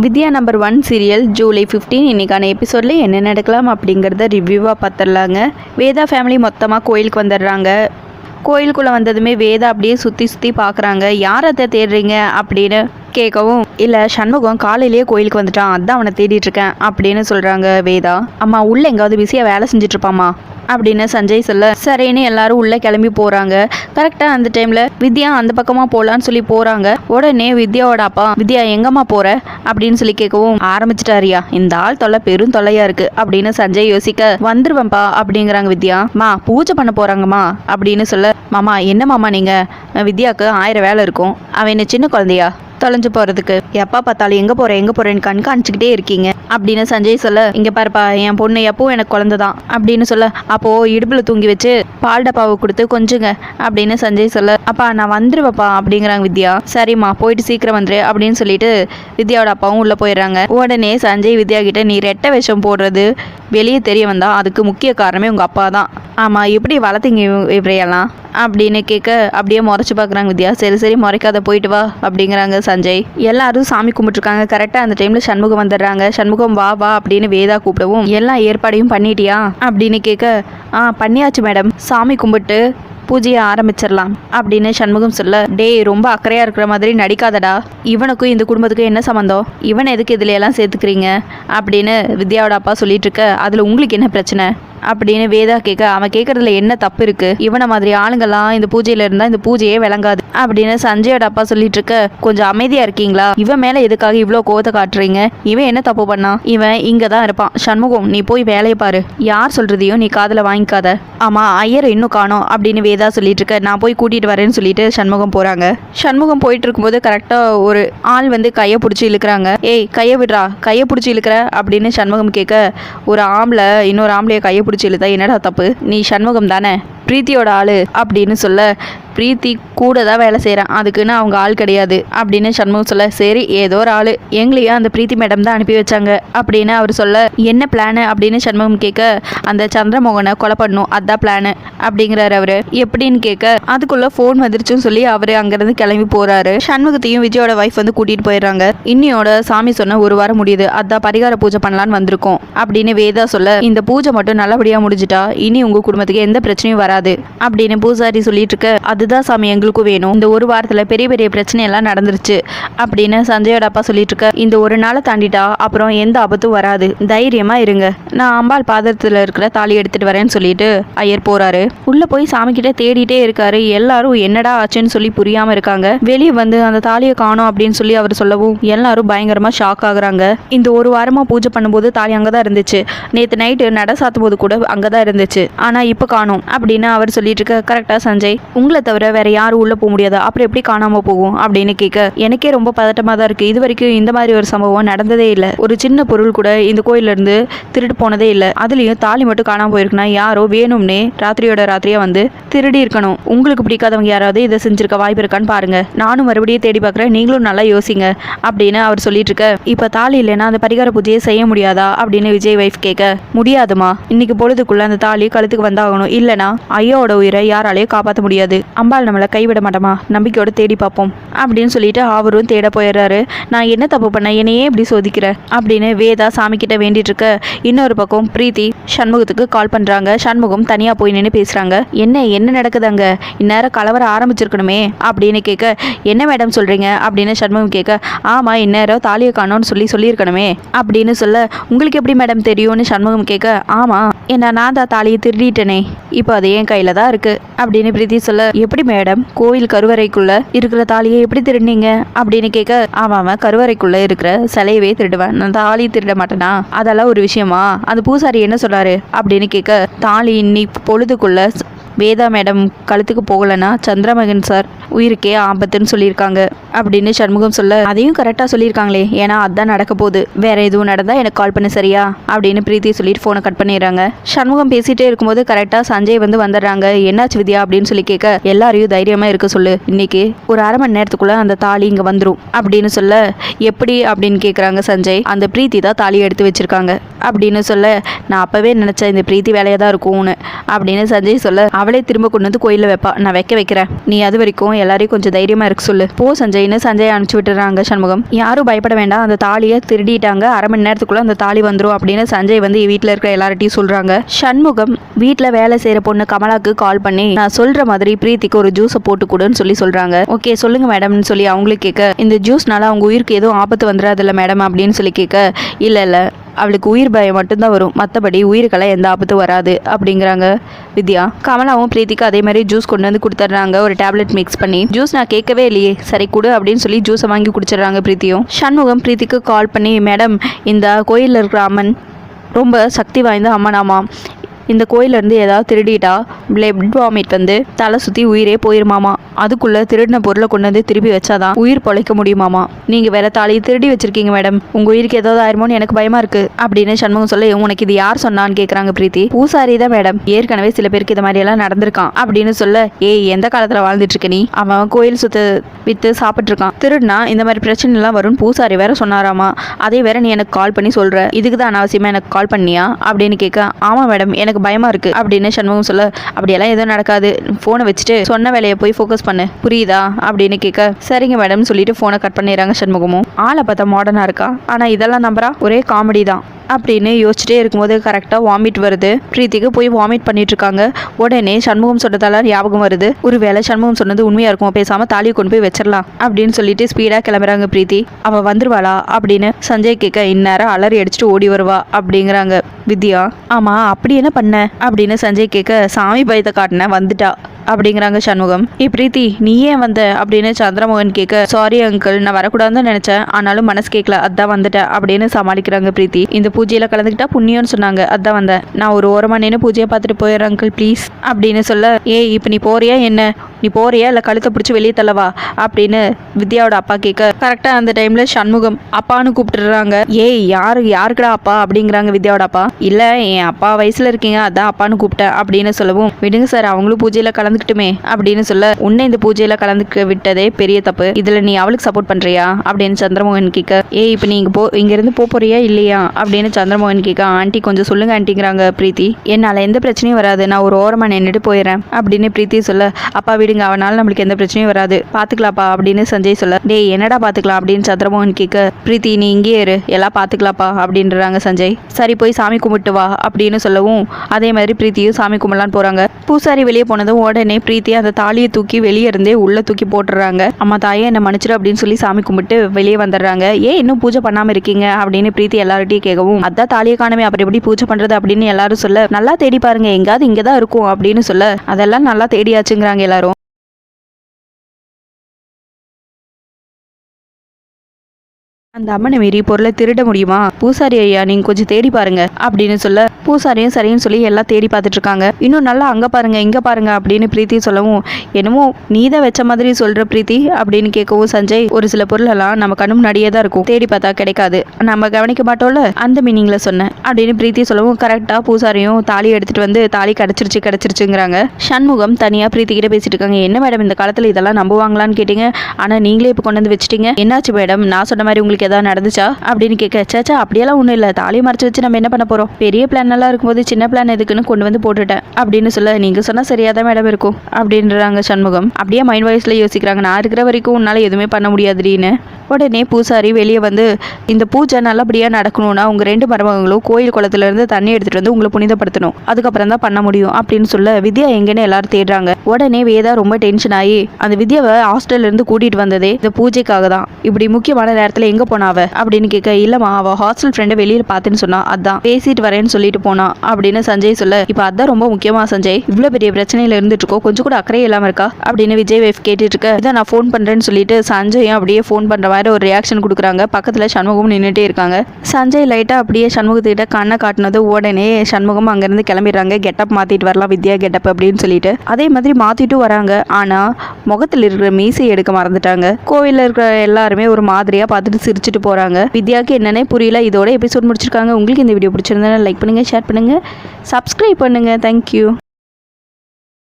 Vidya number one serial July 15 இன்னைக்கான எபிசோடில் என்ன நடக்கலாம் அப்படிங்கிறத ரிவ்யூவாக பார்த்துடலாங்க வேதா ஃபேமிலி மொத்தமாக கோயிலுக்கு வந்துடுறாங்க. கோயிலுக்குள்ளே வந்ததுமே வேதா அப்படியே சுற்றி சுற்றி பார்க்குறாங்க யார் அதை தேடுறீங்க? அப்படின்னு கேட்கவும் இல்லை சண்முகம் காலையிலேயே கோயிலுக்கு வந்துட்டான். அதான் அவனை தேடிட்டு இருக்கேன் அப்படின்னு சொல்கிறாங்க வேதா. அம்மா உள்ளே எங்காவது பிஸியாக வேலை செஞ்சுட்டு இருப்பாமா அப்படின்னு சஞ்சய் சொல்ல சரின்னு எல்லாரும் உள்ளே கிளம்பி போகிறாங்க கரெக்டாக அந்த டைமில் வித்யா அந்த பக்கமாக போகலான்னு சொல்லி போகிறாங்க உடனே வித்யாவோட அப்பா வித்யா எங்கம்மா போகிற அப்படின்னு சொல்லி கேட்கவும் ஆரம்பிச்சிட்டாரியா இந்த ஆள் தொல்லை பெரும் தொல்லையா இருக்கு அப்படின்னு சஞ்சய் யோசிக்க வந்துருவேன்ப்பா அப்படிங்கிறாங்க வித்யா. மா பூஜை பண்ண போகிறாங்கம்மா அப்படின்னு சொல்ல மாமா என்ன மாமா நீங்கள் வித்யாவுக்கு ஆயிரம் வேலை இருக்கும். அவன் என்ன சின்ன குழந்தையா? தொலைஞ்சு போகிறதுக்கு எப்போ பார்த்தாலும் எங்கே போகிறேன் எங்கே போகிறேன்னு கண்காணிச்சிக்கிட்டே இருக்கீங்க. அப்படின்னு சஞ்சய் சொல்ல இங்கே பாருப்பா என் பொண்ணு எப்பவும் எனக்கு குழந்தை தான். அப்படின்னு சொல்ல அப்போது இடுப்பில் தூங்கி வச்சு பால் டப்பாவை கொடுத்து கொஞ்சுங்க. அப்படின்னு சஞ்சய் சொல்ல அப்பா நான் வந்துருவேப்பா அப்படிங்கிறாங்க வித்யா. சரிம்மா போயிட்டு சீக்கிரம் வந்துரு அப்படின்னு சொல்லிட்டு வித்யாவோட அப்பாவும் உள்ளே போயிடுறாங்க. உடனே சஞ்சய் வித்யா கிட்ட நீ ரெட்டை விஷம் போடுறது வெளியே தெரிய வந்தால் அதுக்கு முக்கிய காரணமே உங்கள் அப்பா தான். ஆமாம் எப்படி வளர்த்தீங்க இவ- இவரையெல்லாம்? அப்படின்னு கேட்க அப்படியே முறைச்சி பார்க்குறாங்க வித்யா. சரி சரி முறைக்காத போயிட்டு வா அப்படிங்கிறாங்க சஞ்சய். எல்லாரும் சாமி கும்பிட்டுருக்காங்க. கரெக்டாக அந்த டைமில் சண்முகம் வந்துடுறாங்க. சண்முகம் வா வா அப்படின்னு வேதா கூப்பிடவும் எல்லா ஏற்பாடையும் பண்ணிட்டியா? அப்படின்னு கேட்க ஆ பண்ணியாச்சு மேடம் சாமி கும்பிட்டு பூஜையை ஆரம்பிச்சிடலாம் அப்படின்னு சண்முகம் சொல்ல டேய் ரொம்ப அக்கறையாக இருக்கிற மாதிரி நடிக்காதடா. இவனுக்கும் இந்த குடும்பத்துக்கும் என்ன சம்மந்தம் இவன் எதுக்கு இதுல எல்லாம் சேர்த்துக்கிறீங்க? அப்படின்னு வித்யாவோட அப்பா சொல்லிட்டு இருக்க அதில் உங்களுக்கு என்ன பிரச்சனை? அப்படின்னு வேதா கேட்க அவன் கேட்கறதுல என்ன தப்பு இருக்கு? இவனை மாதிரி ஆளுங்கெல்லாம் இந்த பூஜையில இருந்தா இந்த பூஜையே விளங்காது அப்படின்னு சஞ்சயோட அப்பா சொல்லிட்டு இருக்க கொஞ்சம் அமைதியா இருக்கீங்களா? இவன் மேல எதுக்காக இவ்வளோ கோவத்தை காட்டுறீங்க? இவன் என்ன தப்பு பண்ணான் இவன் இங்க தான் இருப்பான். சண்முகம் நீ போய் வேலையை பாரு. யார் சொல்றதையும் நீ காதல வாங்கிக்காத. ஆமா ஐயர் இன்னும் காணோம் அப்படின்னு வேதா சொல்லிட்டு இருக்க நான் போய் கூட்டிட்டு வரேன்னு சொல்லிட்டு சண்முகம் போறாங்க. சண்முகம் போயிட்டு இருக்கும்போது கரெக்டா ஒரு ஆள் வந்து கையை பிடிச்சி இழுக்கிறாங்க. ஏய் கையை விடுறா. கையை பிடிச்சி இழுக்கிற? அப்படின்னு சண்முகம் கேட்க ஒரு ஆம்பளை இன்னொரு ஆம்பளைய கையை பிடிச்சி இழுத்தா என்னடா தப்பு? நீ சண்முகம் தானே பிரீத்தியோட ஆளு அப்படின்னு சொல்ல பிரீத்தி கூட தான் வேலை செய்கிறான் அதுக்குன்னு அவங்க ஆள் கிடையாது. அப்படின்னு சண்முகம் சொல்ல சரி ஏதோ ஒரு ஆள். எங்களையும் அந்த பிரீத்தி மேடம் தான் அனுப்பி வச்சாங்க. அப்படின்னு அவர் சொல்ல என்ன பிளானு அப்படின்னு சண்முகம் கேட்க அந்த சந்திரமோகனை கொலை பண்ணும் அதான் பிளானு அப்படிங்கிறாரு அவரு. எப்படின்னு கேட்க அதுக்குள்ள ஃபோன் வந்துருச்சுன்னு சொல்லி அவர் அங்கேருந்து கிளம்பி போறாரு. சண்முகத்தையும் விஜயோட ஒய்ஃப் வந்து கூட்டிட்டு போயிடுறாங்க. இன்னியோட சாமி சொன்ன ஒரு வாரம் முடியுது. அதான் பரிகார பூஜை பண்ணலான்னு வந்திருக்கோம். அப்படின்னு வேதா சொல்ல இந்த பூஜை மட்டும் நல்லபடியா முடிஞ்சிட்டா இனி உங்க குடும்பத்துக்கு எந்த பிரச்சனையும் வராது. அப்படின்னு பூசாரி சொல்லிட்டு இருக்க அதுதான் சாமி எங்களுக்கும் வேணும். இந்த ஒரு வாரத்தில் பெரிய பெரிய பிரச்சனை எல்லாம் நடந்துருச்சு. அப்படின்னு சஞ்சயோட அப்பா சொல்லிட்டு இருக்க இந்த ஒரு நாளை தாண்டிட்டா அப்புறம் எந்த ஆபத்தும் வராது. தைரியமா இருங்க. நான் அம்பாள் பாதத்தில் இருக்கிற தாலி எடுத்துட்டு வரேன்னு சொல்லிட்டு ஐயர் போறாரு. உள்ள போய் சாமி கிட்ட தேடிட்டே இருக்காரு. எல்லாரும் என்னடா ஆச்சுன்னு சொல்லி புரியாம இருக்காங்க. வெளியே வந்து அந்த தாலியை காணோம் அப்படின்னு சொல்லி அவர் சொல்லவும் எல்லாரும் பயங்கரமா ஷாக் ஆகுறாங்க. இந்த ஒரு வாரமா பூஜை பண்ணும்போது தாலி அங்கதான் இருந்துச்சு. நேத்து நைட்டு நட சாத்தும் போது கூட அங்கதான் இருந்துச்சு. ஆனா இப்ப காணோம் அப்படின்னு அவர் சொல்லிட்டு இருக்க கரெக்டா சஞ்சய் உங்களை தவிர வேற யாரும் உள்ள போக முடியாது. அப்புறம் எப்படி காணாம போகும் அப்படின்னு கேட்க எனக்கே ரொம்ப பதட்டமா தான் இருக்கு. இது வரைக்கும் இந்த மாதிரி ஒரு சம்பவம் நடந்ததே இல்லை. ஒரு சின்ன பொருள் கூட இந்த கோயில்ல இருந்து திருட்டு போனதே இல்லை. அதுலயும் தாலி மட்டும் காணாம போயிருக்குன்னா யாரோ வேணும்னே ராத்திரியோட ராத்திரியா வந்து திருடி இருக்கணும். உங்களுக்கு பிடிக்காதவங்க யாராவது இதை செஞ்சிருக்க வாய்ப்பு இருக்கான்னு பாருங்க. நானும் மறுபடியும் தேடி பார்க்குறேன். நீங்களும் நல்லா யோசிங்க அப்படின்னு அவர் சொல்லிட்டு இருக்க இப்போ தாலி இல்லைன்னா அந்த பரிகார பூஜையை செய்ய முடியாதா அப்படின்னு விஜய் வைஃப் கேட்க முடியாதுமா இன்னைக்கு பொழுதுக்குள்ள அந்த தாலி கழுத்துக்கு வந்தாகணும். இல்லைனா ஐயாவோட உயிரை யாராலையும் காப்பாற்ற முடியாது. அம்பாள் நம்மளை கைவிட மாட்டோமா? நம்பிக்கையோட தேடி பார்ப்போம். அப்படின்னு சொல்லிட்டு அவரும் தேட போயிடுறாரு. நான் என்ன தப்பு பண்ணேன் என்னையே இப்படி சோதிக்கிற? அப்படின்னு வேதா சாமி கிட்ட வேண்டிட்டு இருக்க இன்னொரு பக்கம் பிரீத்தி சண்முகத்துக்கு கால் பண்றாங்க. சண்முகம் தனியா போய் நின்று பேசுறாங்க. என்ன என்ன நடக்குது அங்க? இந்நேரம் கலவரம் ஆரம்பிச்சிருக்கணுமே? அப்படின்னு கேட்க என்ன மேடம் சொல்றீங்க? அப்படின்னு சண்முகம் கேட்க ஆமா இந்நேரம் தாலியை காணோன்னு சொல்லி சொல்லியிருக்கணுமே. அப்படின்னு சொல்ல உங்களுக்கு எப்படி மேடம் தெரியும்னு? சண்முகம் கேட்க ஆமா என்ன நான் தான் தாலியை திருடிட்டேனே. இப்போ அது என் கையில தான் இருக்கு. அப்படின்னு பிரீத்தி சொல்ல எப்படி மேடம் கோயில் கருவறைக்குள்ள இருக்கிற தாலியை எப்படி திருடினீங்க? அப்படின்னு கேட்க ஆமா கருவறைக்குள்ள இருக்கிற சிலையவே திருடுவேன். நான் தாலி திருட மாட்டேனா? அதெல்லாம் ஒரு விஷயமா? அந்த பூசாரி என்ன சொல்றாரு அப்படின்னு கேட்க தாலி இன்னைக்கு பொழுதுக்குள்ள வேதா மேடம் கழுத்துக்கு போகலைன்னா சந்திரமகன் சார் உயிருக்கே ஆபத்துன்னு சொல்லியிருக்காங்க அப்படின்னு சண்முகம் சொல்ல அதையும் கரெக்டாக சொல்லியிருக்காங்களே. ஏன்னா அதான் நடக்க போகுது. வேற எதுவும் நடந்தால் எனக்கு கால் பண்ண சரியா? அப்படின்னு பிரீத்தி சொல்லிட்டு ஃபோனை கட் பண்ணிடுறாங்க. சண்முகம் பேசிட்டே இருக்கும்போது கரெக்டாக சஞ்சய் வந்து வந்துடுறாங்க. என்னாச்சு வித்யா? அப்படின்னு சொல்லி கேட்க எல்லாரையும் தைரியமாக இருக்க சொல்லு. இன்னைக்கு ஒரு அரை மணி நேரத்துக்குள்ள அந்த தாலி இங்கே வந்துடும் அப்படின்னு சொல்ல எப்படி? அப்படின்னு கேட்குறாங்க சஞ்சய். அந்த பிரீத்தி தான் தாலி எடுத்து வச்சிருக்காங்க. அப்படின்னு சொல்ல நான் அப்போவே நினச்சேன் இந்த பிரீத்தி வேலையாக தான் இருக்கும்னு. அப்படின்னு சஞ்சய் சொல்ல அவளே திரும்ப கொண்டு வந்து கோயிலில் வைப்பா. நான் வைக்க வைக்கிறேன். நீ அது வரைக்கும் எல்லாரையும் கொஞ்சம் தைரியமாக இருக்க சொல்லு. போ சஞ்சய்னு சஞ்சய் அனுப்பிச்சு விட்டுறாங்க சண்முகம். யாரும் பயப்பட வேண்டாம். அந்த தாலியை திருடிட்டாங்க. அரை மணி நேரத்துக்குள்ள அந்த தாலி வந்துடும் அப்படின்னு சஞ்சய் வந்து வீட்டில் இருக்கிற எல்லார்ட்டையும் சொல்கிறாங்க சண்முகம் வீட்டில் வேலை செய்கிற பொண்ணு கமலாக்கு கால் பண்ணி நான் சொல்கிற மாதிரி பிரீத்திக்கு ஒரு ஜூஸை போட்டு கொடுன்னு சொல்லி சொல்கிறாங்க ஓகே சொல்லுங்க மேடம்னு சொல்லி அவங்களுக்கு கேட்க இந்த ஜூஸ்னால அவங்க உயிருக்கு எதுவும் ஆபத்து வந்துடாதுல்ல மேடம் அப்படின்னு சொல்லி கேட்க இல்லை இல்லை. அவளுக்கு உயிர் பயம் மட்டும்தான் வரும். மற்றபடி உயிருக்கெல்லாம் எந்த ஆபத்தும் வராது. அப்படிங்கிறாங்க வித்யா. கமலாவும் பிரீத்திக்கு அதே மாதிரி ஜூஸ் கொண்டு வந்து கொடுத்துட்றாங்க. ஒரு டேப்லெட் மிக்ஸ் பண்ணி. ஜூஸ் நான் கேட்கவே இல்லையே. சரி கொடு அப்படின்னு சொல்லி ஜூஸை வாங்கி குடிச்சிடுறாங்க பிரீத்தியும். சண்முகம் பிரீத்திக்கு கால் பண்ணி மேடம் இந்த கோயிலில் இருக்கிற அம்மன் ரொம்ப சக்தி வாய்ந்த அம்மனாமா? இந்த கோயிலேருந்து ஏதாவது திருடிட்டா பிளட் வாமிட் வந்து தலை சுற்றி உயிரே போயிருமாமா? அதுக்குள்ளே திருடின பொருளை கொண்டு வந்து திருப்பி வச்சாதான் உயிர் பொழைக்க முடியுமாமா? நீங்கள் வேற தாலியை திருடி வச்சிருக்கீங்க மேடம். உங்கள் உயிருக்கு ஏதாவது ஆயிருமோன்னு எனக்கு பயமா இருக்குது அப்படின்னு சண்முகம் சொல்ல உனக்கு இது யார் சொன்னான்னு கேட்குறாங்க பிரீத்தி. பூசாரி தான் மேடம். ஏற்கனவே சில பேருக்கு இது மாதிரியெல்லாம் நடந்திருக்கான். அப்படின்னு சொல்ல ஏய் எந்த காலத்தில் வாழ்ந்துட்டு இருக்க நீ? அவன் அவன் கோயில் சுற்று விற்று சாப்பிட்ருக்கான் திருடுனா இந்த மாதிரி பிரச்சனைலாம் வரும்னு பூசாரி வேற சொன்னாராமா. அதே வேற நீ எனக்கு கால் பண்ணி சொல்கிற இதுக்கு தான் அனாவசியமாக எனக்கு கால் பண்ணியா? அப்படின்னு கேட்க ஆமாம் மேடம். எனக்கு எனக்கு பயமா இருக்கு அப்படின்னு சண்முகம் சொல்ல அப்படியெல்லாம் எதுவும் நடக்காது. ஃபோனை வச்சுட்டு சொன்ன வேலையை போய் ஃபோக்கஸ் பண்ணு. புரியுதா? அப்படின்னு கேட்க சரிங்க மேடம் சொல்லிட்டு ஃபோனை கட் பண்ணிடுறாங்க சண்முகமும். ஆளை பார்த்தா மாடர்னா இருக்கா? ஆனா இதெல்லாம் நம்புறா? ஒரே காமெடி தான். அப்படின்னு யோசிச்சுட்டே இருக்கும்போது கரெக்டாக வாமிட் வருது. பிரீத்திக்கு போய் வாமிட் பண்ணிட்டு இருக்காங்க உடனே சண்முகம் சொன்னதால ஞாபகம் வருது. ஒருவேளை சண்முகம் சொன்னது உண்மையா இருக்கும் பேசாம தாலியை கொண்டு போய் வச்சிடலாம் அப்படின்னு சொல்லிட்டு ஸ்பீடாக கிளம்புறாங்க பிரீத்தி. அவ வந்துருவாளா அப்படின்னு சஞ்சய் கேட்க இந்நேரம் அலறி அடிச்சுட்டு ஓடி வருவா அப்படிங்கிறாங்க. வித்யா ஆமா அப்படி என்ன பண்ண? அப்படின்னு சஞ்சய் கேட்க சாமி பயத்தை காட்டின வந்துட்டா. அப்படிங்கிறாங்க சண்முகம். ஏ பிரீத்தி நீ ஏன் வந்த? அப்படின்னு சந்திரமோகன் கேட்க சாரி அங்கிள் நான் வரக்கூடாதுன்னு நினைச்சேன். ஆனாலும் மனசு கேட்கல. அதான் வந்துட்டேன் அப்படின்னு சமாளிக்கிறாங்க பிரீத்தி. இந்த பூஜையில கலந்துக்கிட்டா புண்ணியம்னு சொன்னாங்க. அதான் வந்தேன். நான் ஒரு ஓரமா நின்று பூஜையை பார்த்துட்டு போயிடுறேன் அங்கிள் ப்ளீஸ் அப்படின்னு சொல்ல ஏய் இப்போ நீ போறியா என்ன? நீ போறியா? இல்லை கழுத்தை பிடிச்சி வெளியே தள்ளவா அப்படின்னு வித்யாவோட அப்பா கேட்க. கரெக்டாக அந்த டைமில் சண்முகம் அப்பான்னு கூப்பிட்டுறாங்க ஏய் யாரு? யாருக்குடா அப்பா? அப்படிங்கிறாங்க வித்யாவோட அப்பா. இல்லை என் அப்பா வயசில் இருக்கீங்க அதான் அப்பான்னு கூப்பிட்டேன் அப்படின்னு சொல்லவும். விடுங்க சார் அவங்களும் பூஜையில் கலந்துக்கிட்டுமே அப்படின்னு சொல்ல உன்னை இந்த பூஜையில் கலந்துக்க விட்டதே பெரிய தப்பு. இதில் நீ அவளுக்கு சப்போர்ட் பண்ணுறியா அப்படின்னு சந்திரமோகன் கேட்க ஏய் இப்போ நீங்கள் போ இங்கேருந்து போக போறியா இல்லையா? அப்படின்னு சந்திரமோகன் கேட்க ஆண்டி கொஞ்சம் சொல்லுங்க ஆண்டிங்கிறாங்க பிரீத்தி. என்னால் எந்த பிரச்சனையும் வராது. நான் ஒரு ஓரமாக நின்றுட்டு போயிடுறேன் அப்படின்னு பிரீத்தி சொல்ல அப்பா விடுங்க அவனால நம்மளுக்கு எந்த பிரச்சனையும் வராது. பார்த்துக்கலாப்பா அப்படின்னு சஞ்சய் சொல்ல டேய் என்னடா பார்த்துக்கலாம் அப்படின்னு சந்திரமோகன் கேட்க பிரீத்தி நீ இங்கே இரு. எல்லாம் பார்த்துக்கலாப்பா அப்படின்றாங்க சஞ்சய். சரி போய் சாமி கும்பிட்டு வா அப்படின்னு சொல்லவும் அதே மாதிரி பிரீத்தியும் சாமி கும்பிடலான்னு போகிறாங்க பூசாரி வெளியே போனதும் உடனே பிரீத்தி அந்த தாலியை தூக்கி வெளியே இருந்தே உள்ளே தூக்கி போட்டுறாங்க. அம்மா தாயே என்னை மன்னிச்சிடும் அப்படின்னு சொல்லி சாமி கும்பிட்டு வெளியே வந்துடுறாங்க. ஏன் இன்னும் பூஜை பண்ணாமல் இருக்கீங்க? அப்படின்னு பிரீத்தி எல்லார்ட்டையும் கேட்கவும் அதான் தாலியை காணமே அப்புறம் எப்படி பூஜை பண்ணுறது அப்படின்னு எல்லாரும் சொல்ல நல்லா தேடி பாருங்க எங்காவது இங்கே தான் இருக்கும் அப்படின்னு சொல்ல அதெல்லாம் நல்லா தேடியாச்சுங்கிறாங்க எல்லாரும். அந்த அம்மனை மீறி பொருளை திருட முடியுமா? பூசாரி ஐயா நீங்க கொஞ்சம் தேடி பாருங்க அப்படின்னு சொல்ல பூசாரியும் சரின்னு சொல்லி எல்லாம் தேடி பார்த்துட்டு இருக்காங்க. இன்னும் நல்லா அங்க பாருங்க இங்க பாருங்க அப்படின்னு பிரீத்தி சொல்லவும் என்னமோ நீ தான் வச்ச மாதிரி சொல்ற பிரீத்தி அப்படின்னு கேட்கவும் சஞ்சய் ஒரு சில பொருளெல்லாம் நம்ம கண்ணு முன்னாடியே தான் இருக்கும். தேடி பார்த்தா கிடைக்காது. நம்ம கவனிக்க மாட்டோம்ல? அந்த மீனிங்ல சொன்னேன். அப்படின்னு பிரீத்தி சொல்லவும் கரெக்டா பூசாரியும் தாலி எடுத்துட்டு வந்து தாலி கிடைச்சிருச்சு கிடைச்சிருச்சுங்கிறாங்க. சண்முகம் தனியா பிரீத்தி கிட்ட பேசிட்டு இருக்காங்க. என்ன மேடம் இந்த காலத்துல இதெல்லாம் நம்புவாங்களான்னு கேட்டீங்க. ஆனா நீங்களே இப்போ கொண்டு வந்து வச்சிட்டீங்க. என்னாச்சு மேடம் நான் சொன்ன மாதிரி உங்களுக்கு ஏதாவது நடந்துச்சா? அப்படின்னு கேட்க சேச்சா அப்படியெல்லாம் ஒன்றும் இல்லை. தாலி மறைச்சு வச்சு நம்ம என்ன பண்ண போறோம்? பெரிய பிளான் எல்லாம் இருக்கும்போது சின்ன பிளான் எதுக்குன்னு கொண்டு வந்து போட்டுட்டேன். அப்படின்னு சொல்ல நீங்க சொன்னா சரியா தான் மேடம் இருக்கும். அப்படின்றாங்க சண்முகம். அப்படியே மைண்ட் வாய்ஸ்ல யோசிக்கிறாங்க நான் இருக்கிற வரைக்கும் உன்னால எதுவுமே பண்ண முடியாதுன்னு உடனே பூசாரி வெளியே வந்து இந்த பூஜை நல்லபடியா நடக்கணும்னா உங்க ரெண்டு மருமகங்களும் கோயில் குளத்துல இருந்து தண்ணி எடுத்துட்டு வந்து உங்களை புனிதப்படுத்தணும். அதுக்கப்புறம் தான் பண்ண முடியும். அப்படின்னு சொல்ல வித்யா எங்கன்னு எல்லாரும் தேடுறாங்க. உடனே வேதா ரொம்ப டென்ஷன் ஆகி அந்த வித்யாவை ஹாஸ்டல்ல இருந்து கூட்டிட்டு வந்ததே இந்த பூஜைக்காக தான். இப்படி முக்கியமான நேரத்துல எங்க போனாவ? அப்படின்னு கேட்க இல்லம்மா அவ ஹாஸ்டல் ஃப்ரெண்டை வெளியில பார்த்தேன்னு சொன்னா அதான். பேசிட்டு வரேன்னு சொல்லிட்டு போனா அப்படின்னு சஞ்சய் சொல்ல இப்போ அதான் ரொம்ப முக்கியமா சஞ்சய். இவ்வளவு பெரிய பிரச்சனையில இருந்துட்டு இருக்கோம் கொஞ்சம் கூட அக்கறை இல்லாம இருக்கா? அப்படின்னு விஜய் வைஃப் கேட்டுட்டு இருக்க இதை நான் ஃபோன் பண்றேன்னு சொல்லிட்டு சஞ்சயும் அப்படியே ஃபோன் பண்ற மாதிரி ஒரு ரியாக்ஷன் கொடுக்குறாங்க. பக்கத்துல சண்முகம் நின்றுட்டே இருக்காங்க. சஞ்சய் லைட்டா அப்படியே சண்முகத்துக்கிட்ட கண்ணை காட்டினது உடனே சண்முகம் அங்கிருந்து கிளம்பிடுறாங்க. கெட்டப் மாத்திட்டு வரலாம் வித்யா கெட்டப் அப்படின்னு சொல்லிட்டு. அதே மாதிரி மாத்திட்டு வராங்க. ஆனா முகத்தில் இருக்கிற மீசை எடுக்க மறந்துட்டாங்க. கோவில்ல இருக்கிற எல்லாருமே ஒரு மாதிரியா பார்த்துட்டு சிரிச்சு முடிச்சுட்டு போறாங்க. வித்யாவுக்கு என்னன்னே புரியல. இதோட எபிசோட் முடிச்சிருக்காங்க. உங்களுக்கு இந்த வீடியோ பிடிச்சிருந்தா லைக் பண்ணுங்கள் ஷேர் பண்ணுங்க. சப்ஸ்கிரைப் பண்ணுங்க. தேங்க்யூ